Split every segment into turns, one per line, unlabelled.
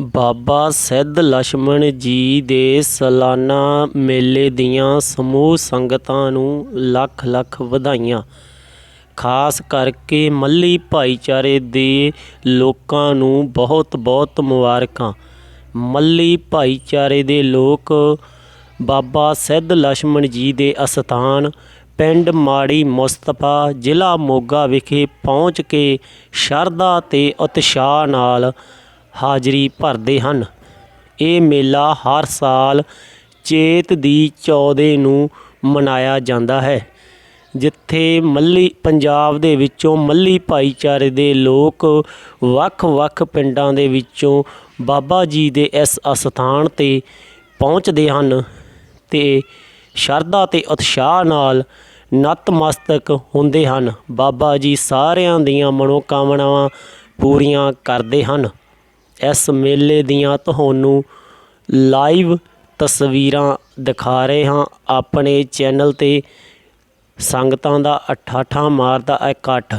ਬਾਬਾ ਸਿੱਧ ਲਛਮਣ ਜੀ ਦੇ ਸਾਲਾਨਾ ਮੇਲੇ ਦੀਆਂ ਸਮੂਹ ਸੰਗਤਾਂ ਨੂੰ ਲੱਖ ਲੱਖ ਵਧਾਈਆਂ। ਖਾਸ ਕਰਕੇ ਮੱਲੀ ਭਾਈਚਾਰੇ ਦੇ ਲੋਕਾਂ ਨੂੰ ਬਹੁਤ ਬਹੁਤ ਮੁਬਾਰਕਾਂ। ਮੱਲੀ ਭਾਈਚਾਰੇ ਦੇ ਲੋਕ ਬਾਬਾ ਸਿੱਧ ਲਛਮਣ ਜੀ ਦੇ ਅਸਥਾਨ ਪਿੰਡ ਮਾੜੀ ਮੁਸਤਫਾ ਜ਼ਿਲ੍ਹਾ ਮੋਗਾ ਵਿਖੇ ਪਹੁੰਚ ਕੇ ਸ਼ਰਧਾ ਤੇ ਉਤਸ਼ਾਹ ਨਾਲ ਹਾਜ਼ਰੀ ਭਰਦੇ ਹਨ। ਇਹ ਮੇਲਾ ਹਰ ਸਾਲ ਚੇਤ ਦੀ 14 ਨੂੰ ਮਨਾਇਆ ਜਾਂਦਾ ਹੈ, ਜਿੱਥੇ ਮੱਲੀ ਪੰਜਾਬ ਦੇ ਵਿੱਚੋਂ ਮੱਲੀ ਭਾਈਚਾਰੇ ਦੇ ਲੋਕ ਵੱਖ-ਵੱਖ ਪਿੰਡਾਂ ਦੇ ਵਿੱਚੋਂ ਬਾਬਾ ਜੀ ਦੇ ਇਸ ਅਸਥਾਨ ਤੇ ਪਹੁੰਚਦੇ ਹਨ ਤੇ ਸ਼ਰਧਾ ਤੇ ਉਤਸ਼ਾਹ ਨਾਲ ਨਤਮਸਤਕ ਹੁੰਦੇ ਹਨ। ਬਾਬਾ ਜੀ ਸਾਰਿਆਂ ਦੀਆਂ ਮਨੋਕਾਮਨਾਵਾਂ ਪੂਰੀਆਂ ਕਰਦੇ ਹਨ। ਇਸ ਮੇਲੇ ਦੀਆਂ ਤੁਹਾਨੂੰ ਲਾਈਵ ਤਸਵੀਰਾਂ ਦਿਖਾ ਰਹੇ ਹਾਂ। ਆਪਣੇ ਚੈਨਲ ਤੇ ਸੰਗਤਾਂ ਦਾ ਅਠਾਠਾ ਮਾਰਦਾ ਇਕੱਠ।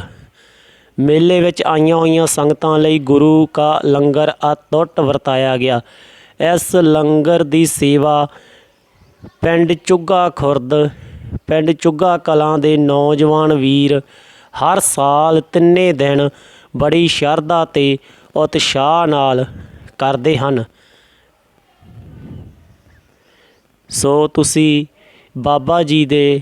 ਮੇਲੇ ਵਿੱਚ ਆਈਆਂ ਹੋਈਆਂ ਸੰਗਤਾਂ ਲਈ ਗੁਰੂ ਕਾ ਲੰਗਰ ਅਤੁੱਟ ਵਰਤਾਇਆ ਗਿਆ। ਇਸ ਲੰਗਰ ਦੀ ਸੇਵਾ ਪਿੰਡ ਚੁੱਗਾ ਖੁਰਦ, ਪਿੰਡ ਚੁੱਗਾ ਕਲਾਂ ਦੇ ਨੌਜਵਾਨ ਵੀਰ ਹਰ ਸਾਲ ਤਿੰਨੇ ਦਿਨ ਬੜੀ ਸ਼ਰਧਾ ਤੇ ਉਤਸ਼ਾਹ ਨਾਲ ਕਰਦੇ ਹਨ। ਸੋ ਤੁਸੀਂ ਬਾਬਾ ਜੀ ਦੇ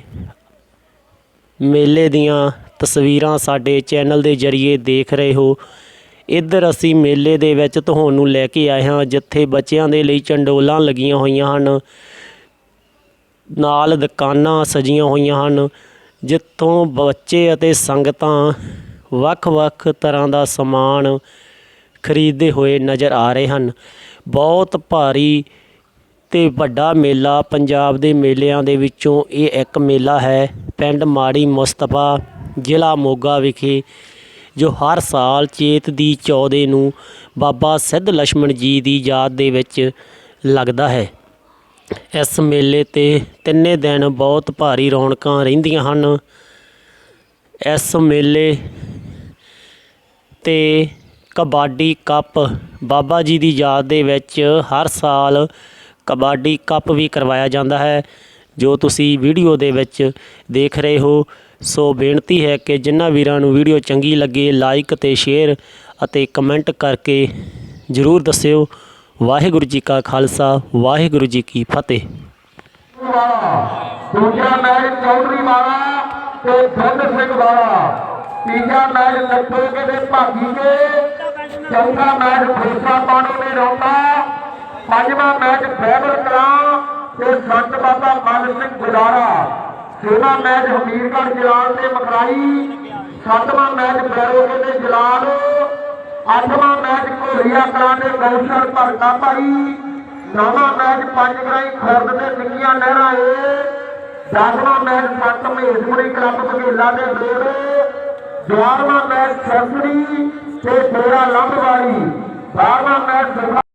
ਮੇਲੇ ਦੀਆਂ ਤਸਵੀਰਾਂ ਸਾਡੇ ਚੈਨਲ ਦੇ ਜ਼ਰੀਏ ਦੇਖ ਰਹੇ ਹੋ। ਇੱਧਰ ਅਸੀਂ ਮੇਲੇ ਦੇ ਵਿੱਚ ਤੁਹਾਨੂੰ ਲੈ ਕੇ ਆਏ ਹਾਂ, ਜਿੱਥੇ ਬੱਚਿਆਂ ਦੇ ਲਈ ਚੰਡੋਲਾਂ ਲੱਗੀਆਂ ਹੋਈਆਂ ਹਨ। ਨਾਲ ਦੁਕਾਨਾਂ ਸਜੀਆਂ ਹੋਈਆਂ ਹਨ, ਜਿੱਥੋਂ ਬੱਚੇ ਅਤੇ ਸੰਗਤਾਂ ਵੱਖ-ਵੱਖ ਤਰ੍ਹਾਂ ਦਾ ਸਮਾਨ ਖਰੀਦਦੇ ਹੋਏ ਨਜ਼ਰ ਆ ਰਹੇ ਹਨ। ਬਹੁਤ ਭਾਰੀ ਅਤੇ ਵੱਡਾ ਮੇਲਾ ਪੰਜਾਬ ਦੇ ਮੇਲਿਆਂ ਦੇ ਵਿੱਚੋਂ ਇਹ ਇੱਕ ਮੇਲਾ ਹੈ। ਪਿੰਡ ਮਾੜੀ ਮੁਸਤਫਾ ਜ਼ਿਲ੍ਹਾ ਮੋਗਾ ਵਿਖੇ, ਜੋ ਹਰ ਸਾਲ ਚੇਤ ਦੀ 14 ਨੂੰ ਬਾਬਾ ਸਿੱਧ ਲਛਮਣ ਜੀ ਦੀ ਯਾਦ ਦੇ ਵਿੱਚ ਲੱਗਦਾ ਹੈ। ਇਸ ਮੇਲੇ ਤੇ ਤਿੰਨੇ ਦਿਨ ਬਹੁਤ ਭਾਰੀ ਰੌਣਕਾਂ ਰਹਿੰਦੀਆਂ ਹਨ। ਇਸ ਮੇਲੇ ਤੇ ਕਬੱਡੀ ਕੱਪ। ਬਾਬਾ ਜੀ ਦੀ ਯਾਦ ਦੇ ਵਿੱਚ ਹਰ ਸਾਲ ਕਬੱਡੀ ਕੱਪ ਵੀ ਕਰਵਾਇਆ ਜਾਂਦਾ ਹੈ, ਜੋ ਤੁਸੀਂ ਵੀਡੀਓ ਦੇ ਵਿੱਚ ਦੇਖ ਰਹੇ ਹੋ। ਸੋ ਬੇਨਤੀ ਹੈ ਕਿ ਜਿਨ੍ਹਾਂ ਵੀਰਾਂ ਨੂੰ ਵੀਡੀਓ ਚੰਗੀ ਲੱਗੇ ਲਾਈਕ ਤੇ ਸ਼ੇਅਰ ਅਤੇ ਕਮੈਂਟ ਕਰਕੇ ਜਰੂਰ ਦੱਸਿਓ। ਵਾਹਿਗੁਰੂ ਜੀ ਕਾ ਖਾਲਸਾ, ਵਾਹਿਗੁਰੂ ਜੀ ਕੀ ਫਤਿਹ।
ਦੂਜਾ ਮੈਚ ਚੌਧਰੀ ਵਾਲਾ ਤੇ ਬੁੱਧ ਸਿੰਘ ਵਾਲਾ। ਤੀਜਾ ਮੈਚ ਲੱਖੋਕੇ ਦੇ ਭਾਗੀ ਕੇ ਚੌਥਾ ਮੈਚ ਦੂਸਰਾ ਪਾਣੀ ਨੇ ਰੋਤਾ ਪੰਜਵਾਂ ਮੈਚ ਫੈਬਰ ਕਲਾਂ ਤੇ ਸੰਤ ਬਾਬਾ ਮਨ ਸਿੰਘ ਗੁਦਾਰਾ ਛੇਵਾਂ ਮੈਚ ਹਮੀਰਗੜ੍ਹ ਜਲਾਲ ਤੇ ਮਕਰਾਈ। ਸੱਤਵਾਂ ਮੈਚ ਬੈਰੋਕੇ ਤੇ ਜਲਾਲ। ਅੱਠਵਾਂ ਮੈਚ ਕੋਰੀਆ ਕਲਾਂ ਤੇ ਗੌਸ਼ਰ ਭਰਤਾ ਭਾਈ। ਨੌਵਾਂ ਮੈਚ ਪੰਜਗਰਾਈ ਖੁਰਦ ਤੇ ਨਿੱਕੀਆਂ ਨਹਿਰਾਂ ਏ। ਦਸਵਾਂ ਮੈਚ ਸੱਤ ਮਹੀਸਪੁਰੀ ਕਲੱਬ ਭਗੇਲਾ ਦੇ ਬੇੜੇ। 12ਵਾਂ ਮੈਚ ਸੈਫਰੀ ਤੇ 13 ਲੰਬਵਾਲੀ। 12ਵਾਂ ਮੈਚ